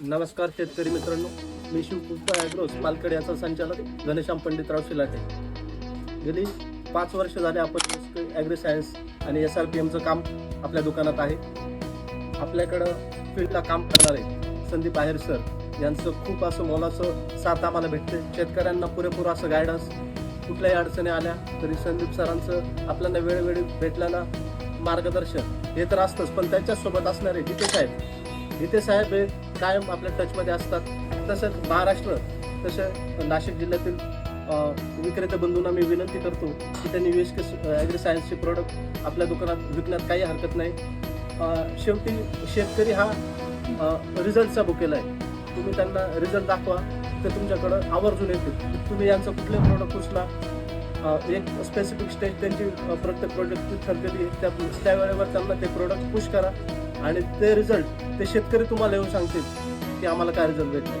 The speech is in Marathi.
नमस्कार शेतकरी मित्रांनो मी शिवपुष्पा ॲग्रोस पालकड याचा संचालक घनश्याम पंडितराव शिलाटे. गेली पाच वर्ष झाले आपण ॲग्री सायन्स आणि एस आर पी एमचं काम आपल्या दुकानात आहे. आपल्याकडं फील्डला काम करणारे संदीप आहेर सर यांचं खूप असं मोलाचं साथ आम्हाला भेटते. शेतकऱ्यांना पुरेपूर असं गायडन्स कुठल्याही अडचणी आल्या तरी संदीप सरांचं आपल्याला वेळोवेळी भेटल्यानं मार्गदर्शन हे तर असतंच पण त्यांच्यासोबत असणारे जिथे साहेब जिथे साहेब हे कायम आपल्या टचमध्ये असतात तसंच महाराष्ट्र तसं नाशिक जिल्ह्यातील विक्रेते बंधूंना मी विनंती करतो की त्यांनी वेश ॲग्री सायन्सचे प्रोडक्ट आपल्या दुकानात विकण्यात काही हरकत नाही. शेवटी शेतकरी हा रिझल्टचा बुकेला आहे. तुम्ही त्यांना रिझल्ट दाखवा तर तुमच्याकडं आवर्जून येतील. तुम्ही यांचं कुठलंही प्रोडक्ट उचला एक स्पेसिफिक स्टेज त्यांची प्रत्येक प्रोडक्टची ठरलेली आहे त्या त्या वेळेवर त्यांना ते प्रोडक्ट पुश करा. आणि ते रिझल्ट ते शेतकरी तुम्हाला येऊन सांगतील की आम्हाला काय रिझल्ट भेटले.